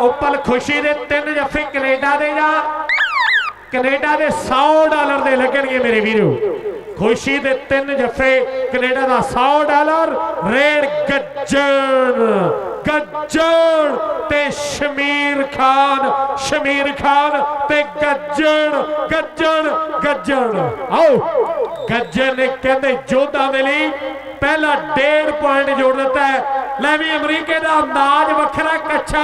ਉੱਪਲ ਖੁਸ਼ੀ ਦੇ ਤਿੰਨ ਜੱਫੇ ਕੈਨੇਡਾ ਦੇ ਜਾਂ ਕੈਨੇਡਾ ਦੇ 100 ਡਾਲਰ ਦੇ ਲੱਗਣਗੇ ਮੇਰੇ ਵੀਰੋ। ਖੁਸ਼ੀ ਦੇ ਤਿੰਨ ਜੱਫੇ ਕੈਨੇਡਾ ਦਾ 100 ਡਾਲਰ, ਰੇਡ ਗੱਜਣ ਗੱਜਣ ਤੇ ਸ਼ਮੀਰ ਖਾਨ ਸ਼ਮੀਰ ਖਾਨ ਤੇ ਗੱਜਣ ਗੱਜਣ ਗੱਜਣ। ਆਓ, ਗੱਜਣ ਕਹਿੰਦੇ ਜੋਧਾ ਦੇ ਲਈ ਪਹਿਲਾ 1.5 ਪੁਆਇੰਟ ਜੋੜ ਦਿੱਤਾ ਹੈ। ਲੈ ਵੀ ਅਮਰੀਕੇ ਦਾ ਅੰਦਾਜ਼ ਵੱਖਰਾ ਕੱਛਾ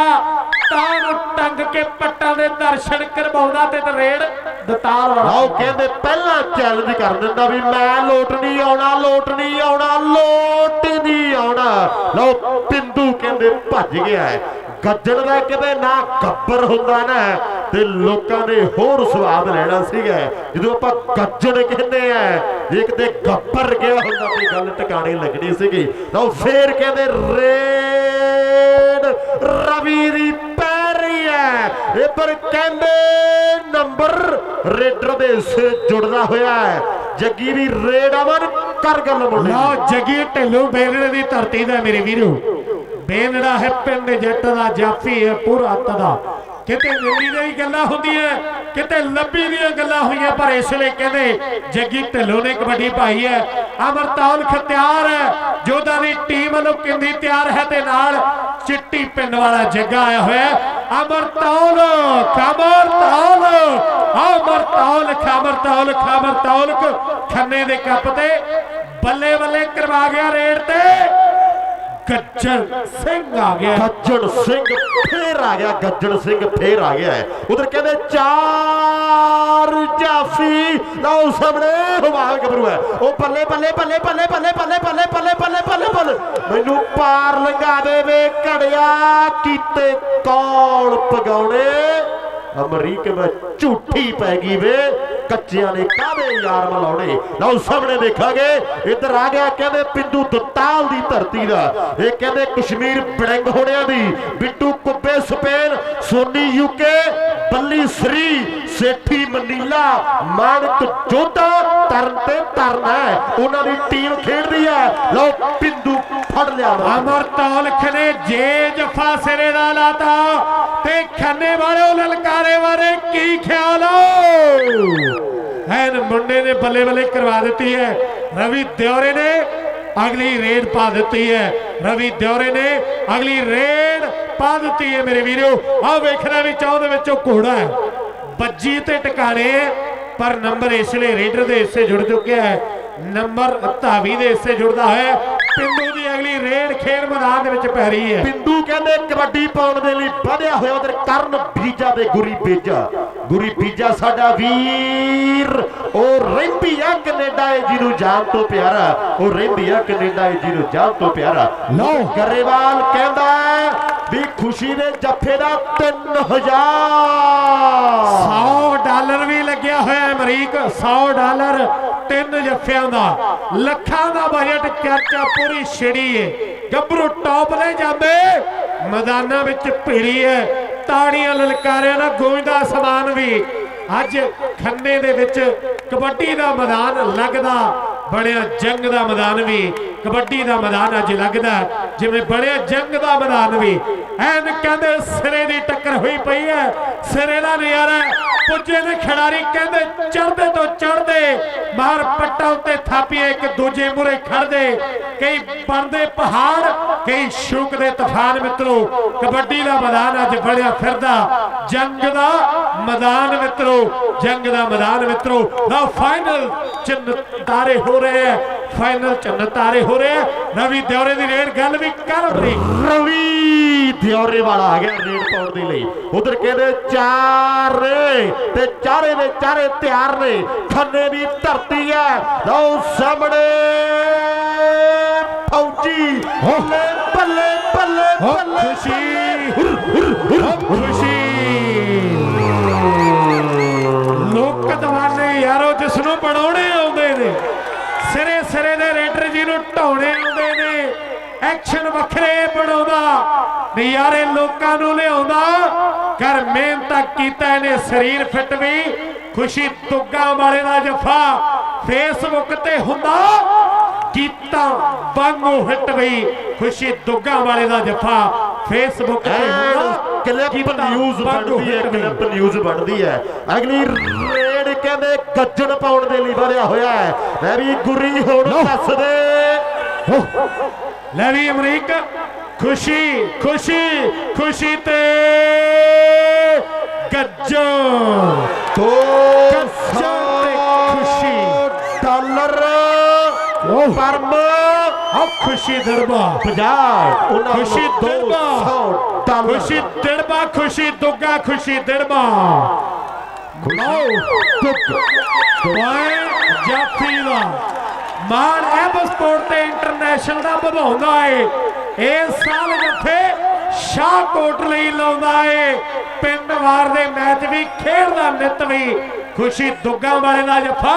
ਤਾਂ ਨੂੰ ਟੰਗ ਕੇ ਪੱਟਾਂ ਦੇ ਦਰਸ਼ਨ ਕਰਵਾਉਂਦਾ ਤੇ ਰੇਡ ਦਤਾਰ ਵਾਲਾ ਆਓ ਕਹਿੰਦੇ ਪਹਿਲਾਂ ਚੈਲੰਜ ਕਰ ਦਿੰਦਾ ਵੀ ਮੈਂ ਲੋਟ ਨਹੀਂ ਆਉਣਾ, ਲੋਟ ਨਹੀਂ ਆਉਣਾ, ਲੋਟ ਨਹੀਂ ਆਉਣਾ। ਲਓ, ਪਿੰਦੂ ਕਹਿੰਦੇ ਭੱਜ ਗਿਆ ਹੈ। ਗੱਜਣ ਦਾ ਕਿਤੇ ਨਾ ਗੱਬਰ ਹੁੰਦਾ ਨਾ, ਤੇ ਲੋਕਾਂ ਨੇ ਹੋਰ ਸਵਾਦ ਲੈਣਾ ਸੀਗਾ। ਜਦੋਂ ਆਪਾਂ ਗੱਜਣ ਕਹਿੰਦੇ ਆ ਜੇ ਕਿਤੇ ਗੱਬਰ ਗਿਆ ਹੁੰਦਾ ਤੇ ਗੱਲ ਟਿਕਾਣੇ ਲੱਗਣੀ ਸੀਗੀ। ਲਓ ਫੇਰ ਕਹਿੰਦੇ ਰੇ ਹੈ ਕਹਿੰਦੇ ਨੰਬਰ ਰੇਡਰ ਦੇ ਹਿੱਸੇ ਜੁੜਦਾ ਹੋਇਆ ਹੈ। ਜੱਗੀ ਵੀ ਰੇਡ ਅਮਨ ਕਰ ਗੱਲ ਮੁੰਡੇ ਲਓ ਜੱਗੀ ਢਿੱਲੋਂ ਬੇਲੜੇ ਦੀ ਧਰਤੀ ਦਾ ਮੇਰੇ ਵੀਰੋ। ਬੇਲੜਾ ਹੈ ਪਿੰਡ ਜੱਟ ਦਾ, ਜਾਫੀ ਹੈ ਪੂਰਾ ਤਦਾ ਕਿਤੇ ਦਿੱਲੀ ਦੀਆਂ ਹੀ ਗੱਲਾਂ ਹੁੰਦੀਆਂ, ਕਿਤੇ ਲੱਭੀ ਦੀਆਂ ਗੱਲਾਂ ਹੋਈਆਂ, ਪਰ ਇਸ ਲਈ ਕਹਿੰਦੇ, ਜੱਗੀ ਢਿੱਲੋਂ ਨੇ ਕਬੱਡੀ ਪਾਈ ਹੈ ਅਮਰਤਾਲ ਖਤਿਆਰ ਹੈ, ਜੋਧਾ ਦੀ ਟੀਮ ਵੱਲੋਂ ਕਿੰਦੀ ਤਿਆਰ ਹੈ ਤੇ ਨਾਲ ਚਿੱਟੀ ਪਿੰਡ ਵਾਲਾ ਜੱਗਾ ਆਇਆ ਹੋਇਆ ਅਮਰਤੌਲ ਅਮਰਤਾਲ ਕਮਰਤਾਲ ਅਮਰਤਾਲ ਖਮਰਤਾਲ ਖੰਨੇ ਦੇ ਕੱਪ ਤੇ ਬੱਲੇ ਬੱਲੇ ਕਰਵਾ ਗਿਆ ਰੇਡ ਤੇ। ਗੱਜਣ ਸਿੰਘ ਆ ਗਿਆ ਗੱਜਣ ਸਿੰਘ ਫੇਰ ਆ ਗਿਆ ਗੱਜਣ ਸਿੰਘ ਫੇਰ ਆ ਗਿਆ ਉਧਰ ਕਹਿੰਦੇ ਚਾਰ ਜਾਫੀ ਲਓ ਸਾਹਮਣੇ ਹਵਾਲ ਗੱਭਰੂ ਹੈ ਉਹ ਬੱਲੇ ਬੱਲੇ ਬੱਲੇ ਬੱਲੇ ਬੱਲੇ ਬੱਲੇ ਬੱਲੇ ਬੱਲੇ ਬੱਲੇ ਬੱਲੇ ਬੱਲੇ ਮੈਨੂੰ ਪਾਰ ਲੰਘਾ ਦੇਵੇ ਘੜਿਆ ਕੀਤੇ ਕੌਣ ਪਗਾਉਣੇ ਅਮਰੀਕ ਵਿੱਚ ਝੂਠੀ ਪੈ ਗਈ ਵੇ ਕੱਚਿਆਂ ਨੇ ਕਾਹਦੇ ਯਾਰ ਮਲਾਉਣੇ? ਲਓ ਸਾਹਮਣੇ ਦੇਖਾਂਗੇ, ਇੱਧਰ ਆ ਗਿਆ ਕਹਿੰਦੇ ਪਿੰਡੂ ਦਤਾਲ ਦੀ ਧਰਤੀ ਦਾ। ਇਹ ਕਹਿੰਦੇ ਕਸ਼ਮੀਰ ਬੜਿੰਗ ਹੋਣਿਆਂ ਦੀ। Bittu Kubbe, Spain, Soni UK Balli, Surrey Sethi Manila, Manak Jodha Taran ਤੇ ਤਰਨ ਉਹਨਾਂ ਦੀ ਟੀਮ ਖੇਡਦੀ ਹੈ। ਲਓ, ਪਿੰਡੂ ਫੜ ਲਿਆ। ਅਮਰਤਾਲ ਖਨੇ ਜੇ ਜਫਾ ਸਿਰੇ ਦਾ ਲਾਤਾ ਤੇ ਖੰਨੇ ਵਾਲੇ ਲਲਕਾਰੇ ਬਾਰੇ ਕੀ ਖਿਆਲ ਐਨ ਮੁੰਡੇ ਨੇ ਬੱਲੇ ਬੱਲੇ ਕਰਵਾ ਦਿੱਤੀ ਹੈ। ਰਵੀ ਦਿਓਰੇ ਨੇ ਅਗਲੀ ਰੇਡ ਪਾ ਦਿੱਤੀ ਹੈ। ਰਵੀ ਦਿਓਰੇ ਨੇ ਅਗਲੀ ਰੇਡ ਪਾ ਦਿੱਤੀ ਹੈ ਮੇਰੇ ਵੀਰੋ। ਆਹ ਵੇਖਣਾ ਵੀ ਚਾਹ ਦੇ ਵਿੱਚੋਂ ਘੋੜਾ ਹੈ। ਬੱਜੀ ਤੇ ਟਿਕਾਣੇ ਪਰ ਨੰਬਰ ਇਸ ਲਈ ਰੇਡਰ ਦੇ ਹਿੱਸੇ ਜੁੜ ਚੁੱਕਿਆ ਹੈ। ਨੰਬਰ ਧਾਵੀ ਦੇ ਹਿੱਸੇ ਜੁੜਦਾ ਹੈ। ਪਿੰਡੂ ਦੀ ਅਗਲੀ ਰੇਡ ਖੇਡ ਮੈਦਾਨ ਦੇ ਵਿੱਚ ਪੈ ਰਹੀ ਹੈ। ਪਿੰਡੂ ਕਹਿੰਦੇ ਕਬੱਡੀ ਪਾਉਣ ਦੇ ਲਈ ਵਧਿਆ ਹੋਇਆ ਉਧਰ ਕਰਨ ਬੀਜਾ ਦੇ ਗੁਰੀ ਬੀਜਾ। ਗੁਰੀ ਬੀਜਾ ਸਾਡਾ ਵੀਰ। ਉਹ ਰਹਿੰਦੀ ਆ ਕੈਨੇਡਾ ਏ ਜਿਹਨੂੰ ਜਾਨ ਤੋਂ ਪਿਆਰਾ। ਉਹ ਰਹਿੰਦੀ ਆ ਕੈਨੇਡਾ ਏ ਜਿਹਨੂੰ ਜਾਨ ਤੋਂ ਪਿਆਰਾ। ਲਓ। ਗਰੇਵਾਲ ਕਹਿੰਦਾ ਹੈ ਵੀ ਖੁਸ਼ੀ ਦੇ ਜੱਫੇ ਦਾ 3000 100 ਡਾਲਰ ਵੀ ਲੱਗਿਆ 100 ਡਾਲਰ ਤਿੰਨ ਜੱਫਿਆਂ ਦਾ। ਲੱਖਾਂ ਦਾ ਬਜਟ ਚਰਚਾ ਪੂਰੀ ਛਿੜੀ ਏ। ਗੱਭਰੂ ਟੌਪ ਲੈ ਜਾਂਦੇ। ਮੈਦਾਨਾਂ ਵਿੱਚ ਭੀੜੀ ਹੈ ਤਾੜੀਆਂ ਲਲਕਾਰਿਆਂ ਨਾਲ ਗੂੰਜਦਾ ਸਮਾਨ ਵੀ। ਅੱਜ ਖੰਨੇ ਦੇ ਵਿੱਚ ਕਬੱਡੀ ਦਾ ਮੈਦਾਨ ਲੱਗਦਾ। ਬਣਿਆ ਜੰਗ ਦਾ ਮੈਦਾਨ ਵੀ। ਕਬੱਡੀ ਦਾ ਮੈਦਾਨ ਅੱਜ ਲੱਗਦਾ ਜਿਵੇਂ ਬਣਿਆ ਜੰਗ ਦਾ ਮੈਦਾਨ ਵੀ। ਐਨ ਕਹਿੰਦੇ ਸਿਰੇ ਦੀ ਟੱਕਰ ਹੋਈ ਪਈ ਹੈ। ਸਿਰੇ ਦਾ ਨਜ਼ਾਰਾ ਪੁੱਜੇ ਨੇ ਖਿਡਾਰੀ ਕਹਿੰਦੇ ਚੜਦੇ ਤੋਂ ਚੜਦੇ ਮਾਰ ਪੱਟਾਂ ਉੱਤੇ ਥਾਪੀਏ, ਇੱਕ ਦੂਜੇ ਮੂਰੇ ਖੜਦੇ ਕਈ ਬਣਦੇ ਪਹਾੜ, ਕਈ ਸ਼ੂਕਦੇ ਤੂਫਾਨ ਮਿੱਤਰੋ। ਕਬੱਡੀ ਦਾ ਮੈਦਾਨ ਅੱਜ ਬਣਿਆ ਫਿਰਦਾ। ਜੰਗ ਦਾ ਮੈਦਾਨ ਮਿੱਤਰੋ। ਜੰਗ ਦਾ ਮੈਦਾਨ ਮਿੱਤਰੋ। ਨਾ ਫਾਈਨਲ ਚਿੰਨ ਤਾਰੇ ਹੋ ਰਹੇ ਹੈ। ਫਾਈਨਲ ਚਿੰਨ ਤਾਰੇ ਹੋ ਰਹੇ ਰਵੀ ਦਿਉਰੇ ਦੀ ਰੇਡ ਗੱਲ ਵੀ ਕਰ ਬਰੀ ਰਵੀ ਦਿਉਰੇ ਵਾਲਾ ਆ ਗਿਆ ਰੇਡ ਪਾਉਣ ਦੇ ਲਈ। ਉਧਰ ਕਹਿੰਦੇ ਚਾਰ ਤੇ ਚਾਰੇ ਦੇ ਚਾਰੇ ਤਿਆਰ ਨੇ। ਖੰਨੇ ਦੀ ਧਰਤੀ ਹੈ। ਲਓ ਸਾਹਮਣੇ ਫੌਜੀ। ਬੱਲੇ ਬੱਲੇ ਬੱਲੇ ਖੁਸ਼ੀ। ਖੁਸ਼ੀ। ਲੋਕ ਦਵਾਨੇ ਯਾਰੋ ਜਿਸ ਨੂੰ ਬਣਾਉਣੇ ਨੂੰ ਢਾਉਣੇ ਆਉਂਦੇ ਨੇ ਐਕਸ਼ਨ ਵੱਖਰੇ ਬਣਾਉਂਦਾ ਨਜ਼ਾਰੇ ਲੋਕਾਂ ਨੂੰ ਲਿਆਉਂਦਾ ਕਰ ਮਿਹਨਤ ਕੀਤਾ ਇਹਨੇ ਸਰੀਰ ਫਿੱਟ ਵੀ ਖੁਸ਼ੀ ਤੁੱਗਾ ਵਾਲੇ ਦਾ ਜਫਾ ਫੇਸਬੁੱਕ ਤੇ ਹੁੰਦਾ ਕੀਤਾ ਵਾਂਗੂ ਹਿੱਟ ਵੀ ਖੁਸ਼ੀ ਦੁੱਗਾ ਵਾਲੇ ਦਾ ਜਫਾ ਫੇਸਬੁੱਕ ਤੇ ਹੋਣਾ ਕਲਿੱਪ ਨਿਊਜ਼ ਬਣਦੀ ਹੈ। ਕਲਿੱਪ ਨਿਊਜ਼ ਬਣਦੀ ਹੈ। ਅਗਲੀ ਰੇਡ ਕਹਿੰਦੇ ਗੱਜਣ ਪਾਉਣ ਦੇ ਲਈ ਵਧਿਆ ਹੋਇਆ ਹੈ। ਮੈਂ ਵੀ ਗੁਰੀ ਹੁਣ ਦੱਸ ਦੇ। ਲੈ ਵੀ ਅਮਰੀਕ ਖੁਸ਼ੀ ਖੁਸ਼ੀ ਖੁਸ਼ੀ ਤੇ ਗੱਜਣ ਤੇ ਖੁਸ਼ੀ। ਡਾਲਰ। ਪਰਮ। ਆ ਖੁਸ਼ੀ ਦਰਬਾ। 50 ਉਹਨਾਂ ਖੁਸ਼ੀ ਨੂੰ ਦੋ ਦਿੜਬਾ ਸੌ ਡਾਲਰ। ਖੁਸ਼ੀ ਦਿੜਬਾ ਖੁਸ਼ੀ ਦੁੱਗਾ ਖੁਸ਼ੀ ਦਿੜਬਾ ਪੁਆਇੰਟ ਜਾਫੀ ਦਾ ਮਾਨ ਐਬ ਸਪੋਰਟ ਤੇ ਇੰਟਰਨੈਸ਼ਨਲ ਦਾ ਵਧਾਉਂਦਾ ਏ। ਇਸ ਸਾਲ ਜੱਫੇ ਸ਼ਾਹਕੋਟ ਲਈ ਲਾਉਂਦਾ ਏ। ਪਿੰਡ ਵਾਰ ਦੇ ਮੈਚ ਵੀ ਖੇਡਦਾ ਨਿਤ ਵੀ। ਖੁਸ਼ੀ ਦੁੱਗਾ ਵਾਲੇ ਦਾ ਜੱਫਾ।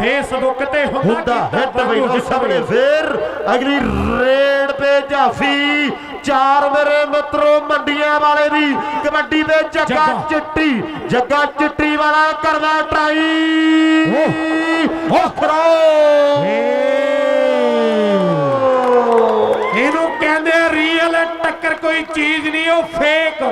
ਫੇਸਬੁੱਕ ਤੇ ਹੁੰਦਾ ਹਿੱਟ ਬਈ ਸਾਹਮਣੇ ਫੇਰ ਅਗਲੀ ਰੇਡ ਤੇ ਜਾਫੀ ਚਾਰ ਮੇਰੇ ਮਿੱਤਰੋ ਮੰਡੀਆਂ ਵਾਲੇ ਦੀ ਕਬੱਡੀ ਦੇ ਜੱਗਾ। ਚਿੱਟੀ। ਜੱਗਾ ਚਿੱਟੀ ਵਾਲਾ ਕਰਦਾ ਟਰਾਈ। ਕੋਈ ਚੀਜ਼ ਨਹੀਂ ਉਹ ਫੇਕ।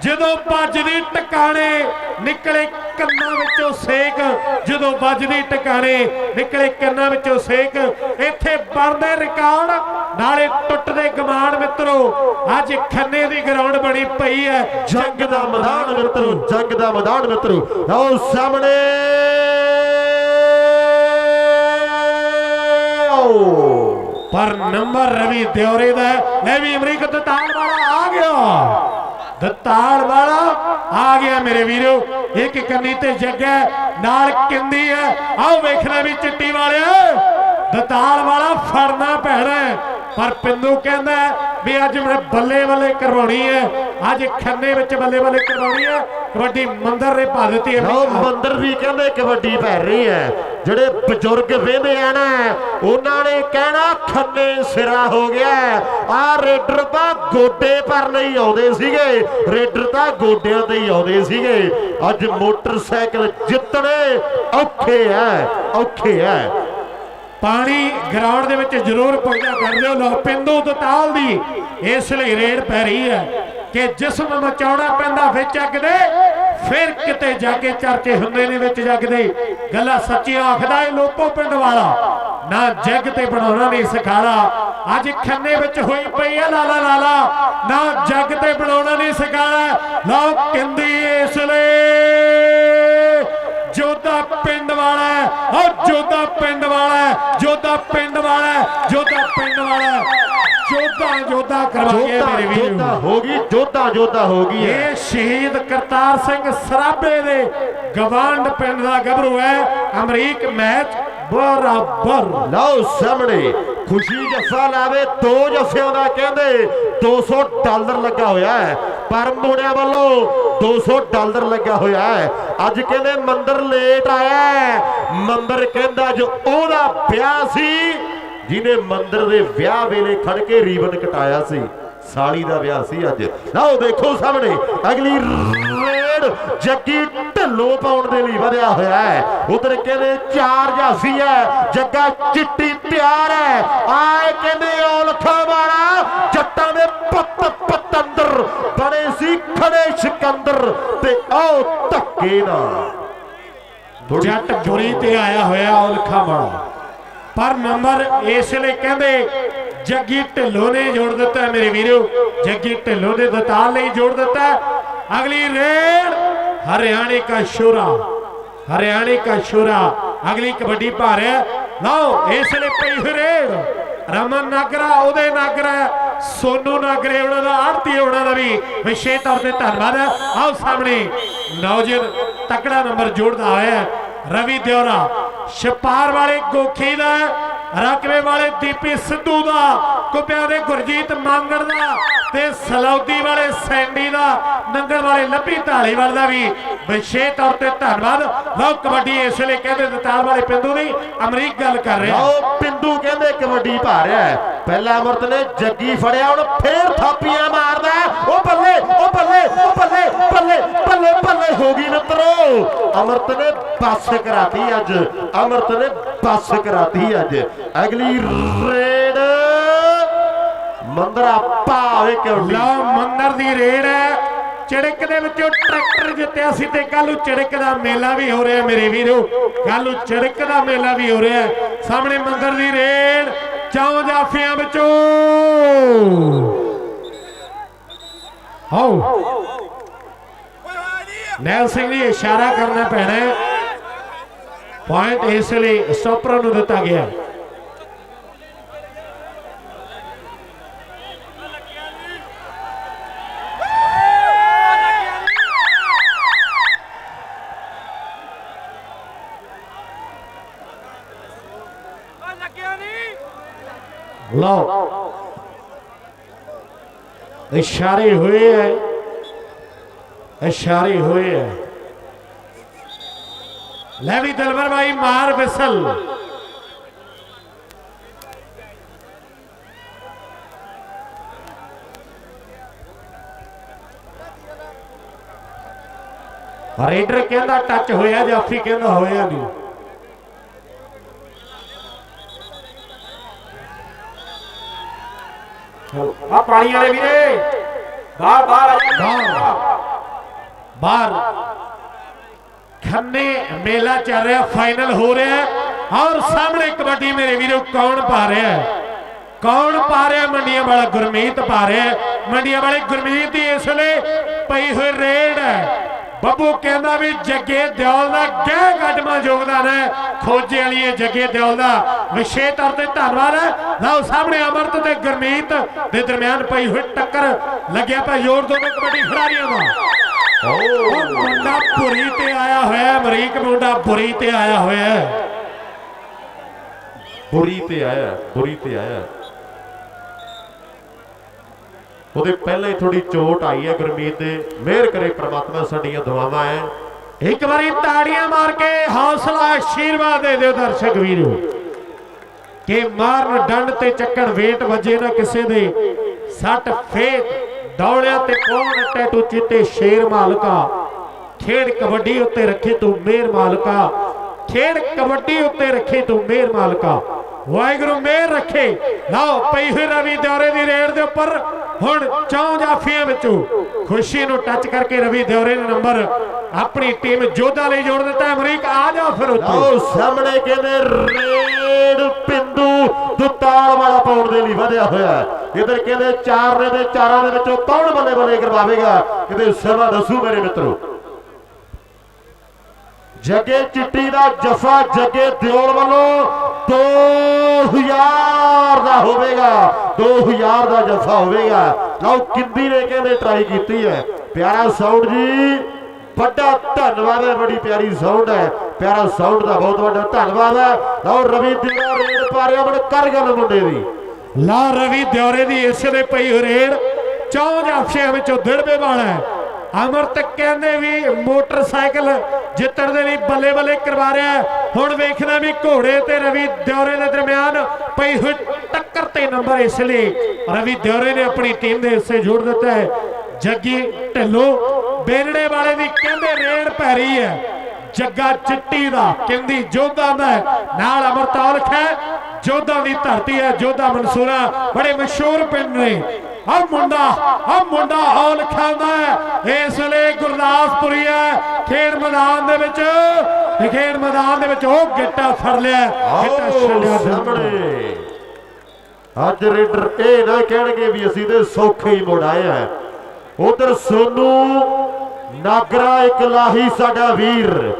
ਜਦੋਂ ਵੱਜਦੀ ਟਿਕਾਣੇ ਨਿਕਲੇ ਕੰਨਾਂ ਵਿੱਚੋਂ ਸੇਕ। ਜਦੋਂ ਵੱਜਦੀ ਟਿਕਾਣੇ ਨਿਕਲੇ ਕੰਨਾਂ ਵਿੱਚੋਂ ਸੇਕ। ਇੱਥੇ ਬਣਦੇ ਰਿਕਾਰਡ ਨਾਲੇ ਟੁੱਟਦੇ ਗਮਾਨ ਮਿੱਤਰੋ ਅੱਜ ਖੰਨੇ ਦੀ ਗਰਾਊਂਡ ਬਣੀ ਪਈ ਹੈ। ਜੰਗ ਦਾ ਮੈਦਾਨ। ਮਿੱਤਰੋ ਜੰਗ ਦਾ ਮੈਦਾਨ ਮਿੱਤਰੋ। ਆਓ ਸਾਹਮਣੇ। ਆਓ। ਪਰ ਨੰਬਰ ਰਵੀ ਦਿਉਰੇ ਦਾ ਲੈ ਵੀ ਅਮਰੀਕ ਦਤਾਲ ਵਾਲਾ ਆ ਗਿਆ। ਦਤਾਲ ਵਾਲਾ ਆ ਗਿਆ ਮੇਰੇ ਵੀਰੋ। ਇੱਕ ਕੰਨੀ ਤੇ ਜੱਗਾ ਨਾਲ ਕਿੰਦੀ ਹੈ। ਆਓ ਵੇਖਣਾ ਵੀ ਚਿੱਟੀ ਵਾਲਿਆ। ਦਤਾਲ ਵਾਲਾ ਫੜਨਾ ਪੈਣਾ ਪਰ ਪਿੰਦੂ ਕਹਿੰਦਾ ਵੀ ਅੱਜ ਮੈਂ ਬੱਲੇ ਬੱਲੇ ਕਰਵਾਉਣੀ ਹੈ। ਅੱਜ ਖੰਨੇ ਵਿੱਚ ਬੱਲੇ ਬੱਲੇ ਕਰਵਾਉਣੀ ਹੈ। ਕਬੱਡੀ ਮੰਦਰ ਨੇ ਪਾ ਦਿੱਤੀ ਹੈ ਲਓ ਮੰਦਰ ਵੀ ਕਹਿੰਦੇ ਕਬੱਡੀ ਪੈ ਰਹੀ ਹੈ। ਜਿਹੜੇ ਬਜ਼ੁਰਗ ਵੇਂਦੇ ਆ ਨਾ ਉਹਨਾਂ ਨੇ ਕਹਿਣਾ ਖੰਨੇ ਸਿਰਾ ਹੋ ਗਿਆ। ਆ ਰੇਡਰ ਤਾਂ ਗੋਡੇ ਪਰ ਨਹੀਂ ਆਉਂਦੇ ਸੀਗੇ। ਰੇਡਰ ਤਾਂ ਗੋਡਿਆਂ ਤੇ ਹੀ ਆਉਂਦੇ ਸੀਗੇ। ਅੱਜ ਮੋਟਰਸਾਈਕਲ ਜਿੱਤਣੇ ਔਖੇ ਐ ਔਖੇ ਐ। ਪਾਣੀ ਗਰਾਊਂਡ ਦੇ ਵਿੱਚ ਜ਼ਰੂਰ ਪੈਦਾ ਕਰ ਦਿਓ। ਲੋ ਪਿੰਦੂ ਦਤਾਲ ਦੀ ਇਸ ਲਈ ਰੇਡ ਪੈ ਰਹੀ ਹੈ। ਕਿ ਜਿਸਮ ਮਚਾਉਣਾ ਪੈਂਦਾ ਵਿੱਚ ਅੱਗ ਦੇ ਫਿਰ ਕਿਤੇ ਜਾ ਕੇ ਚਰਚੇ ਹੁੰਦੇ ਨੇ ਵਿੱਚ ਜੱਗ ਦੇ ਗੱਲਾਂ ਸੱਚੀਆਂ ਆਖਦਾ ਏ ਲੋਕੋ ਪਿੰਡ ਵਾਲਾ। ਨਾ ਜੱਗ ਤੇ ਬਣਾਉਣਾ ਨਹੀਂ ਸਿਖਾਲਾ ਅੱਜ ਖੰਨੇ ਵਿੱਚ ਹੋਈ ਪਈ ਹੈ ਲਾਲਾ ਲਾਲਾ। ਨਾ ਜੱਗ ਤੇ ਬਣਾਉਣਾ ਨਹੀਂ ਸਿਖਾਲਾ ਲਓ ਕਿੰਦੀ ਇਸ ਲਈ ਜੋਦਾ ਪਿੰਡ ਵਾਲਾ ਹੈ, ਉਹ ਜੋਦਾ ਪਿੰਡ ਵਾਲਾ ਹੈ, ਜੋਦਾ ਪਿੰਡ ਵਾਲਾ ਹੈ, ਜੋਦਾ ਪਿੰਡ ਵਾਲਾ ਕਰਵਾਈਏ ਜੋਧਾ ਮੇਰੇ ਵੀਰ। ਜੋਧਾ ਹੋ ਗਈ ਜੋਧਾ ਜੋਧਾ ਹੋ ਗਈ ਇਹ ਸ਼ਹੀਦ ਕਰਤਾਰ ਸਿੰਘ ਸਰਾਬੇ ਦੇ ਗਵਾਂਡ ਪਿੰਡ ਦਾ ਗੱਭਰੂ ਹੈ। ਅਮਰੀਕ ਮੈਚ ਬਰਾਬਰ। ਲਓ ਸਾਹਮਣੇ ਖੁਸ਼ੀ ਜੱਫਾ ਲਾਵੇ ਦੋ ਜੱਫਿਆਂ ਦਾ ਕਹਿੰਦੇ 200 ਡਾਲਰ ਲੱਗਾ ਹੋਇਆ ਹੈ। ਪਰ ਮੁੰਡਿਆਂ ਵੱਲੋਂ 200 ਡਾਲਰ ਲੱਗਾ ਹੋਇਆ ਹੈ। ਅੱਜ ਕਹਿੰਦੇ ਮੰਦਰ ਲੇਟ ਆਇਆ ਮੰਦਰ ਕਹਿੰਦਾ ਜੋ ਉਹਦਾ ਵਿਆਹ ਸੀ ਜਿਹਨੇ ਮੰਦਰ ਦੇ ਵਿਆਹ ਵੇਲੇ ਖੜ ਕੇ ਰੀਬਨ ਕਟਾਇਆ ਸੀ, ਸਾਲੀ ਦਾ ਵਿਆਹ ਸੀ ਅੱਜ। ਲਓ ਦੇਖੋ ਸਾਹਮਣੇ, ਅਗਲੀ ਰੇਡ ਜੱਗੀ ਢੱਲੋ ਪਾਉਣ ਦੇ ਲਈ ਵਧਿਆ ਹੋਇਆ ਹੈ। ਉਧਰ ਕਹਿੰਦੇ ਚਾਰ ਜਾਸੀ ਹੈ, ਜੱਗਾ ਚਿੱਟੀ ਤਿਆਰ ਹੈ। ਆਏ ਕਹਿੰਦੇ ਔਲਖਾ ਵਾਲਾ, ਜੱਟਾਂ ਦੇ ਪੁੱਤ ਪਤੰਦਰ ਬਣੇ ਸੀ ਖੜੇ ਸਿਕੰਦਰ ਤੇ ਆਓ ਧੱਕੇ ਨਾਲ। ਜੱਟ ਬੁਰੀ ਤੇ ਆਇਆ ਹੋਇਆ ਔਲਖਾ ਵਾਲਾ। ਪਰ ਨੰਬਰ ਇਸ ਲਈ ਕਹਿੰਦੇ, ਜੱਗੀ ਢਿੱਲੋਂ ਨੇ ਜੋੜ ਦਿੱਤਾ ਮੇਰੇ ਵੀਰੋ। ਜੱਗੀ ਢਿੱਲੋਂ ਨੇ ਦਤਾਲ ਲਈ ਜੋੜ ਦਿੱਤਾ ਅਗਲੀ ਰੇਡ, ਹਰਿਆਣੇ ਕਾ ਸ਼ੋਰਾ। ਹਰਿਆਣੇ ਕਾ ਸ਼ੋਰਾ। ਅਗਲੀ ਕਬੱਡੀ ਭਾਰ ਹੈ। ਲਓ, ਇਸ ਲਈ ਪਈ ਹੋਈ ਰੇਡ। ਰਮਨ ਨਾਗਰਾ, ਉਹਦੇ ਨਾਗਰਾ ਸੋਨੂ ਨਾਗਰੇ, ਉਹਨਾਂ ਦਾ ਆਰਤੀ ਉਹਨਾਂ ਦਾ ਵੀ ਵਿਸ਼ੇ ਤੌਰ ਤੇ ਧੰਨਵਾਦ ਹੈ। ਆਓ ਸਾਹਮਣੇ ਨੌਜਨ ਤਕੜਾ ਨੰਬਰ ਜੋੜਦਾ ਹੋਇਆ ਰਵੀ ਦਿਓਰਾ ਛਪਾਰ ਵਾਲੇ ਗੋਖੀ ਦਾ ਰਕਵੇ ਵਾਲੇ ਦੀਪੀ ਸਿੱਧੂ ਦਾ ਕੁੱਪਿਆਂ ਦੇ ਗੁਰਜੀਤ ਮੰਗੜ ਦਾ ਤੇ ਸਲੌਦੀ ਵਾਲੇ ਸੈਂਡੀ ਦਾ, ਨੰਗਲ ਵਾਲੇ ਲੱਭੀ ਢਾਲੀਵਾਲ ਦਾ ਵੀ ਵਿਸ਼ੇਸ਼ ਤੌਰ ਤੇ ਧੰਨਵਾਦ। ਲਓ, ਕਬੱਡੀ ਇਸ ਲਈ ਕਹਿੰਦੇ ਦਤਾਲ ਵਾਲੇ ਪਿੰਦੂ ਦੀ ਅਮਰੀਕ ਗੱਲ ਕਰ ਰਿਹਾ। ਲਓ ਪਿੰਦੂ ਕਹਿੰਦੇ ਕਬੱਡੀ ਪਾ ਹੈ। ਪਹਿਲਾ ਅਮਰਤ ਨੇ ਜੱਗੀ ਫੜਿਆ ਹੁਣ ਫੇਰ ਥਾਪੀਆਂ ਮਾਰਦਾ। ਉਹ ਬੱਲੇ ਉਹ ਬੱਲੇ ਉਹ ਬੱਲੇ ਬੱਲੇ ਬੱਲੇ ਬੱਲੇ ਹੋ ਗਈ ਮਿੱਤਰੋ। ਅਮਰਤ ਨੇ ਬੱਸ ਕਰਾਤੀ ਅੱਜ। ਅਮਰਤ ਨੇ ਬੱਸ ਕਰਾਤੀ ਅੱਜ। ਅਗਲੀ ਰੇਡ। ਮੰਦਰਾ ਭਾਵੇ ਕਿਉਂ ਲਓ, ਮੰਦਰ ਦੀ ਰੇਡ ਹੈ। ਚੜਕ ਦੇ ਵਿੱਚੋਂ ਟਰੈਕਟਰ ਜਿੱਤਿਆ ਸੀ ਤੇ ਕੱਲ ਨੂੰ ਚੜਕ ਦਾ ਮੇਲਾ ਵੀ ਹੋ ਰਿਹਾ ਮੇਰੇ ਵੀਰੋ। ਕੱਲ ਨੂੰ ਚੜਕ ਦਾ ਮੇਲਾ ਵੀ ਹੋ ਰਿਹਾ ਸਾਹਮਣੇ ਮੰਦਰ ਦੀ ਰੇਡ। ਚੌਂ ਜਾਫੀਆਂ ਵਿੱਚੋਂ। ਆਓ। ਨੈਲ ਸਿੰਘ ਜੀ, ਇਸ਼ਾਰਾ ਕਰਨਾ ਪੈਣਾ ਪੁਆਇੰਟ ਇਸ ਲਈ ਸਟਾਪਰ ਨੂੰ ਦਿੱਤਾ ਗਿਆ। ਇਸ਼ਾਰੇ ਹੋਏ ਹੈ ਇਸ਼ਾਰੇ ਹੋਏ ਹੈ ਲੈ ਵੀ ਦਲਵਰ ਭਾਈ ਮਾਰ ਵਿਸਲ। ਰੇਡਰ ਕਹਿੰਦਾ ਟੱਚ ਹੋਇਆ ਜਾਫੀ ਕਹਿੰਦਾ ਹੋਇਆ ਨਹੀਂ। ਆ ਪਾਣੀ ਵਾਲੇ ਵੀਰੇ। ਬਾਹਰ ਬਾਹਰ ਬਾਹਰ। ਖੰਨੇ ਮੇਲਾ ਚੱਲ ਰਿਹਾ ਫਾਈਨਲ ਹੋ ਰਿਹਾ। ਔਰ ਸਾਹਮਣੇ ਕਬੱਡੀ ਮੇਰੇ ਵੀਰੋ, ਕੌਣ ਪਾ ਰਿਹਾ ਹੈ? ਕੌਣ ਪਾ ਰਿਹਾ ਮੰਡੀਆਂ ਵਾਲਾ? ਗੁਰਮੀਤ ਪਾ ਰਿਹਾ ਮੰਡੀਆਂ ਵਾਲੇ ਗੁਰਮੀਤ ਦੀ ਇਸ ਵੇਲੇ ਪਈ ਹੋਈ ਰੇਡ ਹੈ। ਬੱਬੂ ਕਹਿੰਦਾ ਵੀ ਜੱਗੇ ਦਿਓਲ ਦਾ ਗਹਿ ਗੱਡਮਾ ਯੋਗਦਾਨ ਹੈ। ਖੋਜੇ ਵਾਲੀ ਜੱਗੇ ਦਿਓਲ ਦਾ ਵਿਸ਼ੇਸ਼ ਤੌਰ ਤੇ ਧੰਨਵਾਦ ਹੈ। ਲਓ ਸਾਹਮਣੇ ਅਮਰਤ ਤੇ ਗੁਰਮੀਤ ਦੇ ਦਰਮਿਆਨ ਪਈ ਹੋਈ ਟੱਕਰ। ਲੱਗਿਆ ਪਿਆ ਜ਼ੋਰ ਦੋਵੇਂ ਕਬੱਡੀ ਖਿਡਾਰੀਆਂ ਦਾ। ਉਹ ਮੁੰਡਾ ਪੁਰੀ ਤੇ ਆਇਆ ਹੋਇਆ ਹੈ, ਅਮਰੀਕ ਮੁੰਡਾ ਪੁਰੀ ਤੇ ਆਇਆ ਹੋਇਆ ਹੈ। ਬੁਰੀ ਤੇ ਆਇਆ ਬੁਰੀ ਤੇ ਆਇਆ। ਉਹਦੇ ਪਹਿਲਾਂ ਹੀ ਥੋੜੀ ਚੋਟ ਆਈ ਹੈ ਗੁਰਮੀਤ ਦੇ। ਮਿਹਰ ਕਰੇ ਪ੍ਰਮਾਤਮਾ ਸਾਡੀਆਂ ਦੁਆਵਾਂ ਹੈ ਇੱਕ ਵਾਰੀ ਤਾੜੀਆਂ ਮਾਰ ਕੇ ਹੌਸਲਾ, ਆਸ਼ੀਰਵਾਦ ਦੇ ਦਿਓ ਦਰਸ਼ਕ ਵੀਰੋ। ਕਿ ਮਾਰਨ ਡੰਡ ਤੇ ਚੱਕਣ ਵੇਟ ਵੱਜੇ ਨਾ ਕਿਸੇ ਦੇ। ਸੱਟ, ਫੇਟ, ਦੌੜਿਆ ਤੇ ਕੌਣ ਟੈਟੂ ਚਿੱਟੇ ਸ਼ੇਰ ਮਾਲਕਾ। ਖੇਡ ਕਬੱਡੀ ਉੱਤੇ ਰੱਖੇ ਤੂੰ ਮੇਰ ਮਾਲਕਾ। ਖੇਡ ਕਬੱਡੀ ਉੱਤੇ ਰੱਖੇ ਤੂੰ ਮੇਰ ਮਾਲਕਾ। ਵਾਹਿਗੁਰੂ ਮੇਰ ਰੱਖੇ। ਲਓ, ਪਈ ਹੋਈ ਰਵੀ ਦਿਉਰੇ ਦੀ ਰੇਡ ਦੇ ਉੱਪਰ। ਹੁਣ ਚੌਂ ਜਾਫੀਆਂ ਵਿੱਚੋਂ ਖੁਸ਼ੀ ਨੂੰ ਟੱਚ ਕਰਕੇ ਰਵੀ ਦਿਉਰੇ ਨੇ ਨੰਬਰ ਆਪਣੀ ਟੀਮ ਜੋਧਾ ਲਈ ਜੋੜ ਦਿੱਤਾ, ਅਮਰੀਕ ਆ ਜਾ ਫਿਰ ਉੱਥੇ। ਲਓ, ਸਾਹਮਣੇ ਕਹਿੰਦੇ ਰੇਡ ਪਿੰਦੂ ਦੁਤਾਲ ਵਾਲਾ ਪਾਉਣ ਦੇ ਲਈ ਵਧਿਆ ਹੋਇਆ ਹੈ। ਇੱਧਰ ਕਹਿੰਦੇ ਚਾਰ ਨੇ ਤੇ ਚਾਰਾਂ ਦੇ ਵਿੱਚੋਂ ਕੌਣ ਬੱਲੇ ਬੱਲੇ ਕਰਵਾਵੇਗਾ? ਕਿਤੇ ਸਮਾਂ ਦੱਸੂ ਮੇਰੇ ਮਿੱਤਰੋ। ਜਗੇ ਚਿੱਟੀ ਦਾ ਜਫਾ ਜਗੇ ਦਿਓਲ ਵੱਲੋਂ 2000 ਦਾ ਹੋਵੇਗਾ 2000 ਦਾ ਜਫਾ ਹੋਵੇਗਾ। ਲਓ ਕਿੰਦੀ ਨੇ ਕਹਿੰਦੇ ਟਰਾਈ ਕੀਤੀ ਹੈ। ਪਿਆਰਾ ਸਾਊਂਡ ਜੀ, ਵੱਡਾ ਧੰਨਵਾਦ ਹੈ, ਬੜੀ ਪਿਆਰੀ ਸਾਊਂਡ ਹੈ। ਪਿਆਰਾ ਸਾਊਂਡ ਦਾ ਬਹੁਤ ਵੱਡਾ ਧੰਨਵਾਦ ਹੈ। ਲਓ ਰਵੀ ਦਿਨਾ ਰੇਡ ਪਾ ਰਿਹਾ, ਬੜ ਕਰ ਗੱਲ ਮੁੰਡੇ ਦੀ। ਲਾ ਰਵੀ ਦਿਓਰੇ ਦੀ ਇਸੇ ਦੇ ਪਈ ਹੋਈ ਰੇਡ। ਚੌਂ ਜਾਫੀਆਂ ਵਿੱਚੋਂ ਦਿੜਵੇ ਵਾਲਾ ਹੈ। ਅਮਰਤ ਕਹਿੰਦੇ ਵੀ ਮੋਟਰਸਾਈਕਲ ਜਿੱਤਣ ਦੇ ਲਈ ਬੱਲੇ ਬੱਲੇ ਕਰਵਾ ਰਿਹਾ ਹੁਣ ਵੇਖਣਾ ਵੀ ਘੋੜੇ ਤੇ ਰਵੀ ਦਿਉਰੇ ਦੇ ਦਰਮਿਆਨ ਪਈ ਹੋਈ ਟੱਕਰ ਤੇ ਨੰਬਰ, ਇਸ ਲਈ ਰਵੀ ਦਿਉਰੇ ਨੇ ਆਪਣੀ ਟੀਮ ਦੇ ਹਿੱਸੇ ਜੋੜ ਦਿੱਤਾ ਹੈ। ਜੱਗੀ ਢਿੱਲੋਂ ਬੇਨੜੇ ਵਾਲੇ ਦੀ ਕਹਿੰਦੇ ਰੇਡ ਪੈ ਰਹੀ ਹੈ। ਜੱਗਾ ਚਿੱਟੀ ਦਾ, ਕਹਿੰਦੀ ਜੋਧਾ ਦਾ ਹੈ। ਨਾਲ ਅਮਰਤਾਲਖ ਹੈ। ਜੋਧਾ ਦੀ ਧਰਤੀ ਹੈ, ਜੋਧਾ ਮਨਸੂਰਾ, ਬੜੇ ਮਸ਼ਹੂਰ ਪਿੰਡ ਨੇ। ਆ ਮੁੰਡਾ ਆ ਮੁੰਡਾ ਹੌਲ ਖਾਂਦਾ ਹੈ। ਇਸ ਵੇਲੇ ਗੁਰਦਾਸਪੁਰੀ ਹੈ। ਖੇਡ ਮੈਦਾਨ ਦੇ ਵਿੱਚ ਖੇਡ ਮੈਦਾਨ ਦੇ ਵਿੱਚ ਉਹ ਗਿੱਟਾ ਫੜ ਲਿਆ ਗਿੱਟਾ ਛੱਡਿਆ ਸਾਹਮਣੇ। ਅੱਜ ਰੇਡਰ ਇਹ ਨਾ ਕਹਿਣਗੇ ਵੀ ਅਸੀਂ ਤੇ ਸੌਖੇ ਹੀ ਮੁੜ ਆਏ ਆ ਉਧਰ ਸੋਨੂ ਨਾਗਰਾ ਇਕਲਾਹੀ ਸਾਡਾ ਵੀਰ।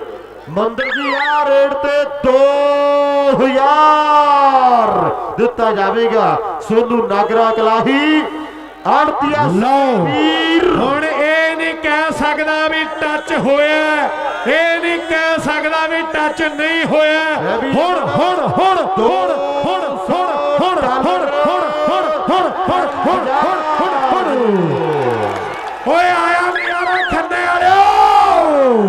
ਮੰਦਰ ਜੀ ਆ ਰੇਡ ਤੇ 2000 ਦਿੱਤਾ ਜਾਵੇਗਾ। ਸੋਨੂ ਨਾਗਰਾ ਇਕਲਾਹੀ ਆੜਤੀਆ ਲਓ ਹੁਣ ਇਹ ਨਹੀਂ ਕਹਿ ਸਕਦਾ ਵੀ ਟੱਚ ਹੋਇਆ ਇਹ ਨਹੀਂ ਕਹਿ ਸਕਦਾ ਵੀ ਟੱਚ ਨਹੀਂ ਹੋਇਆ ਹੁਣ ਹੁਣ ਹੁਣ ਹੁਣ ਹੁਣ ਹੁਣ ਹੁਣ ਹੁਣ ਹੁਣ ਹੁਣ ਹੁਣ ਹੁਣ ਹੁਣ ਹੁਣ ਹੁਣ ਓਏ ਆਇਆ ਮੇਰਾ ਖੰਨੇ ਵਾਲਿਓ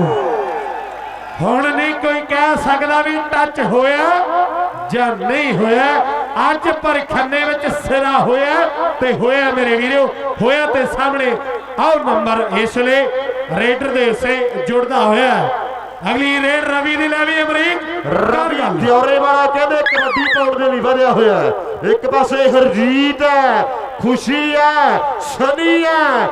ਹੁਣ ਨਹੀਂ ਕੋਈ ਕਹਿ ਸਕਦਾ ਵੀ ਟੱਚ ਹੋਇਆ ਜਾਂ ਨਹੀਂ ਹੋਇਆ ਅੱਜ ਪਰ ਖੰਨੇ ਵਿੱਚ ਸਿਰਾ ਹੋਇਆ ਤੇ ਹੋਇਆ ਮੇਰੇ ਵੀਰੋ, ਹੋਇਆ ਤੇ ਸਾਹਮਣੇ। ਆਓ ਨੰਬਰ ਇਸ ਲਈ ਰੇਡਰ ਦੇ ਹਿੱਸੇ ਜੁੜਦਾ ਹੋਇਆ ਅਗਲੀ ਰੇਡ ਰਵੀ ਦੀ ਲੈ ਅਮਰੀਕ। ਰਵੀ ਗੱਲ ਦਿਉਰੇ ਵਾਲਾ ਕਹਿੰਦੇ ਕਬੱਡੀ ਪਾਉਣ ਦੇ ਲਈ ਵਧਿਆ ਹੋਇਆ ਇੱਕ ਪਾਸੇ ਹਰਜੀਤ ਹੈ, ਖੁਸ਼ੀ ਹੈ, ਸਨੀ ਹੈ।